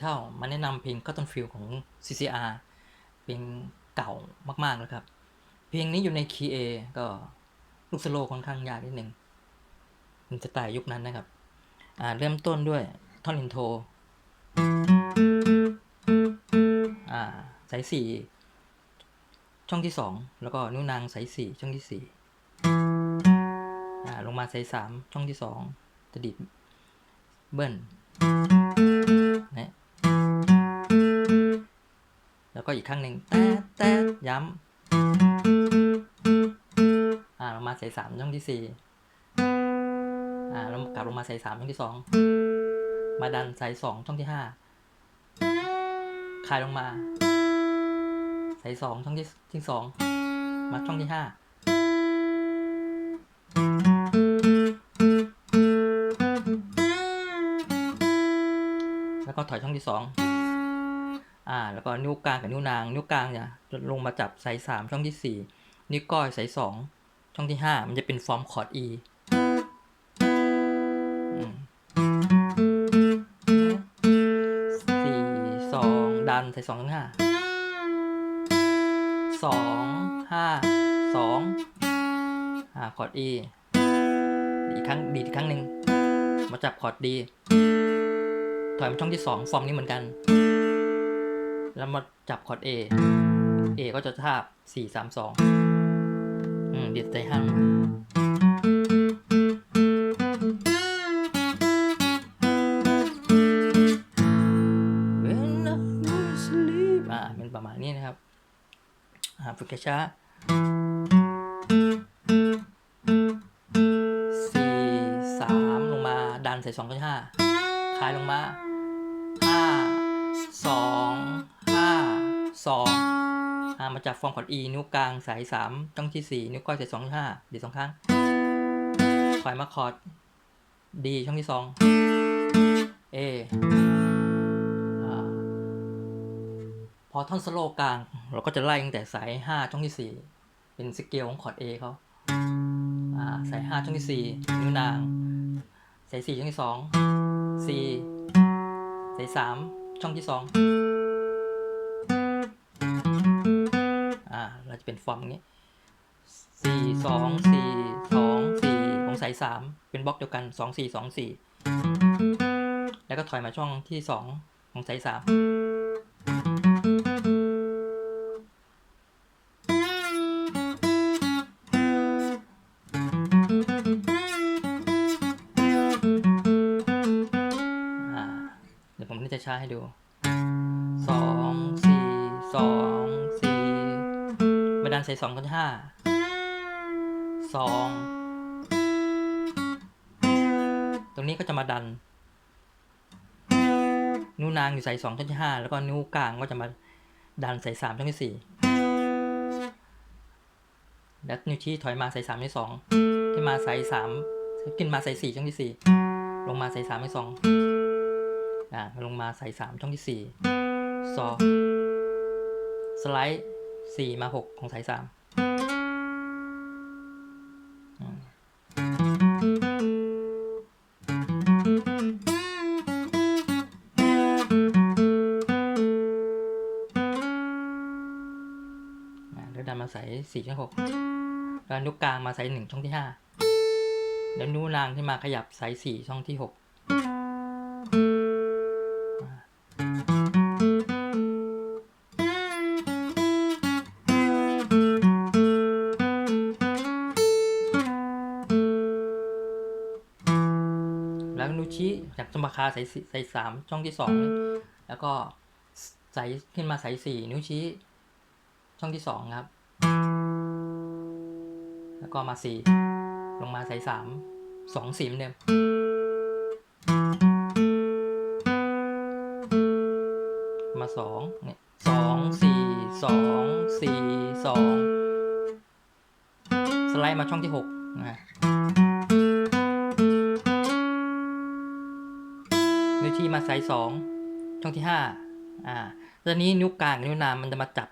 เท่ามาแนะนำเพลง Cotton Field ของ CCR เพลงเก่ามากๆแล้วครับ เพลงนี้อยู่ในคีย์ A ก็ลูกสโลว์ค่อนข้างยากนิดหนึ่งเป็นสไตล์ยุคนั้นนะครับ อ่าเริ่มต้นด้วยท่อนอินโทรอ่าสายสี่ช่องที่สองแล้วก็นิ้วนางสายสี่ช่องที่สี่อ่าลงมาสายสามช่องที่สองจะดีดเบิ้ล แล้วก็อีกครั้งหนึ่งแต๊ดแต๊ดย้ำอ่าลงมาสายสามช่องที่สี่อ่าลงกลับลงมาสายสามช่องที่สองมาดันสายสองช่องที่ห้าคลายลงมาสายสองช่องที่ที่สองมาช่องที่ห้าแล้วก็ถอยช่องที่สอง อ่า แล้วก็นิ้วกลางกับนิ้วนาง นิ้วกลางเนี่ยลงมาจับสายสามช่องที่สี่นิ้วก้อยสายสองช่องที่ห้ามันจะเป็นฟอร์มคอร์ด E อืมสี่สองดันสายสองช่องห้าสองห้าสองอ่าคอร์ด E อีกครั้งดีอีกครั้งหนึ่งมาจับคอร์ด D ถอยมาช่องที่สองฟอร์มนี้เหมือนกัน แล้วมาจับคอร์ด A A ก็จะทาบสี่สามสองอืมดีดใจห้างเว้นนะสลีปอ่าเป็นประมาณนี้นะครับอ่าฝึกช้าสี่สามลงมาดันใส่สองก็ห้าคลายลงมาห้าสอง ห้าสองอ่ามาจากฟอร์มคอร์ด E นิ้วกลางสายสามช่องที่สี่นิ้วก้อยส่สองห้าดีดสองครั้งถอยมาคอร์ด D ช่องที่สอง A อพอท่อนสโลว์กลาง เราก็จะไล่ตั้งแต่สาย 5 ช่องที่ 4 เป็นสเกลของคอร์ด A เขาอ่าสาย 5 ช่องที่ 4 นิ้วนาง สาย 4 ช่องที่ 2 C สาย 3 ช่องที่ 2 อาเราจะเป็นฟอร์มอย่างนี้4 2 4 2 4ของสาย3เป็นบล็อกเดียวกัน2 4 2 4แล้วก็ถอยมาช่องที่2ของสาย3อ่าเดี๋ยวผมจะช้าให้ดูสองสี่สอง ใส่สองกันห้าสองตรงนี้ก็จะมาดัน นิ้วนางอยู่ใส่สองช่องที่ห้าแล้วก็นิ้วกลางก็จะมาดันใส่สามช่องที่สี่แล้วนิ้วชี้ถอยมาใส่สามที่สองขึ้นมาใส่สามขึ้นมาใส่สี่ช่องที่สี่ลงมาใส่สามที่สองอ่าลงมาใส่สามช่องที่สี่ซอสไลด์ สี่มาหกของสายสามอืมอ่าแล้วดันมาใส่สี่ช่องหกแล้วนิ้วกลางมาใส่หนึ่งช่องที่ห้าแล้วนิ้วนางที่มาขยับสายสี่ช่องที่หก จากสมคาสายสี่สายสามช่องที่สองแล้วก็สายขึ้นมาสายสี่นิ้วชี้ ช่องที่สองครับ แล้วก็มาสี่ลงมาใส่สามสองสี่เหมือนเดิมมาสองเนี่ยสองสี่สองสี่สองสไลด์มาช่องที่หกนะ ชี้มาใส่สองช่องที่ห้าอ่าตอนนี้นิ้วกลางกับนิ้วนางมันจะมาจับ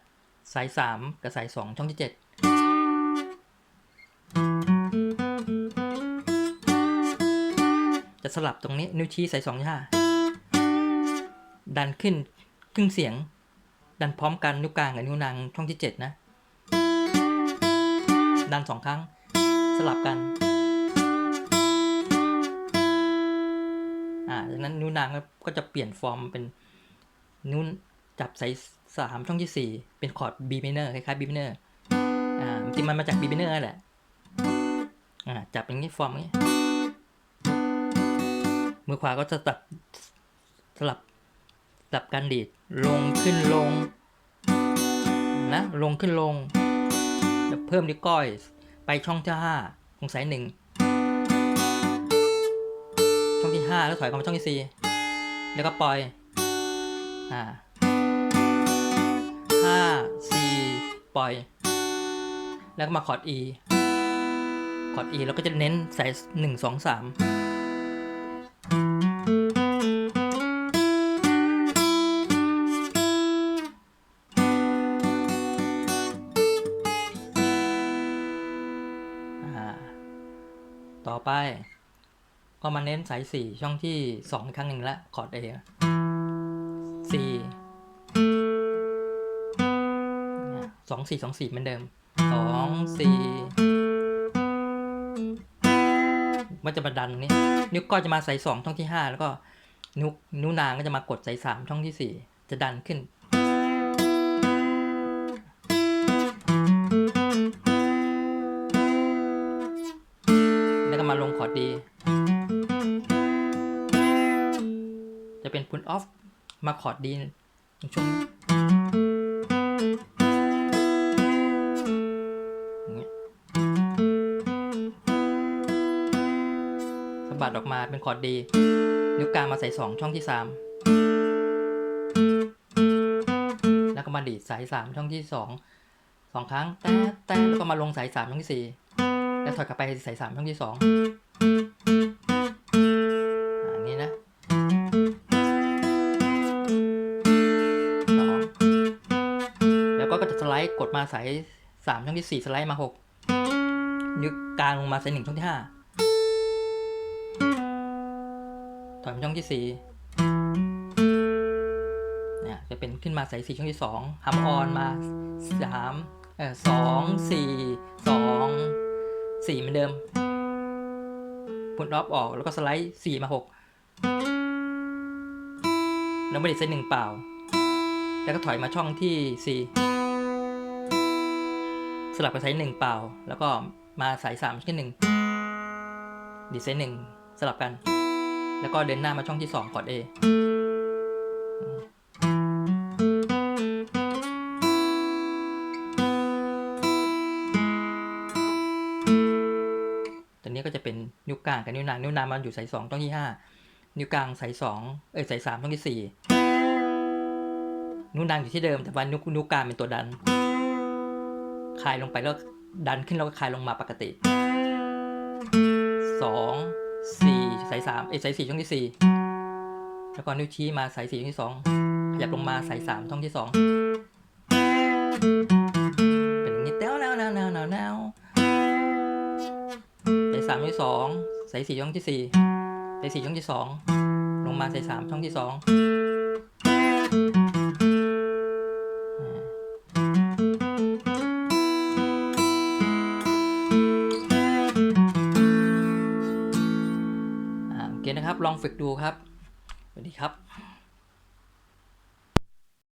สายสามกับสายสองช่องที่เจ็ดจะสลับตรงนี้นิ้วชี้ใส่สองที่ห้าดันขึ้นครึ่งเสียง ดันพร้อมกันนิ้วกลางกับนิ้วนางช่องที่เจ็ดนะ ดันสองครั้งสลับกัน อ่าจากนั้นนิ้วนางก็จะเปลี่ยนฟอร์มเป็นนิ้วจับใส่สามช่องที่สี่เป็นคอร์ด B minor คล้ายๆ B minor อ่าจริงมันมาจาก B minor แหละอ่าจับอย่างนี้ฟอร์มอย่างนี้มือขวาก็จะตัดสลับสลับกันดีดลงขึ้นลงนะลงขึ้นลงเพิ่มนิ้วก้อยไปช่องที่ห้าของสายหนึ่ง ห้าแล้วถอยกลับมาช่องที่สี่แล้วก็ปล่อยอ่าห้าสี่ปล่อย แล้วก็มาคอร์ด E คอร์ด E แล้วก็จะเน้นสายหนึ่งสองสามอ่าต่อไป ก็มาเน้นสายสี่ช่องที่สองครั้งหนึ่งละคอร์ด A สี่สองสี่สองสี่เหมือนเดิมสองสี่มันจะมาดันนี้ นิ้วก้อยจะมาสายสองช่องที่ห้าแล้วก็นิ้วนิ้วนางก็จะมากดสายสามช่องที่สี่จะดันขึ้นแล้วก็มาลงคอร์ดดี จะเป็นพุนออฟมาคอร์ดดีในช่วงนี้อย่างเงี้ยสะบัดออกมาเป็นคอร์ดดีนิ้วกลางมาใส่สองช่องที่สามแล้วก็มาดีดสายสามช่องที่สองสองครั้งแต่แต่แล้วก็มาลงสายสามช่องที่สี่แล้วถอยกลับไปสายสามช่องที่สอง ด์ กดมาสายสามช่องที่สี่สไลด์มาหกนิ้วกลางลงมาสายหนึ่งช่องที่ห้าถอยมาช่องที่สี่เนี่ยจะเป็นขึ้นมาสายสี่ช่องที่สองฮัมออนมาสามเออสองสี่สองสี่เหมือนเดิมพุทออฟออกแล้วก็สไลด์สี่มาหกแล้วไม่ได้เซตหนึ่งเปล่า แล้วก็ถอยมาช่องที่4ส ลับกับสายหนึ่งเปล่า แล้วก็มาสาย3ช่องหนึ่งดีไซน์หนึ่งสลับกัน แล้วก็เดินหน้ามาช่องที่2คอร์ด A ตอนนี้ก็จะเป็นนิ้วกลางกับนิ้วนาง นิ้วนางมันอยู่สาย2ช่องที่5นิ้วกลางสาย2เอ้ยสาย3ช่องที่4นิ้วนางอยู่ที่เดิมแต่ว่านิ้วนิ้วกลางเป็นตัวดัน คลายลงไปแล้วดันขึ้นแล้วก็คลายลงมาปกติ 2 4สาย3เอ้สาย4ช่องที่ 4 แล้วก็นิ้วชี้มาสาย4ช่องที่ 2 ขยับลงมาสาย3ช่องที่ 2 เป็นอย่างนี้เต้าแนวแนวแนวแนวสาย3ช่องที่2สาย4ช่องที่ 4 สาย4ช่องที่ 2 ลงมาสาย3ช่องที่ 2 ลองฝึกดูครับสวัสดีครับ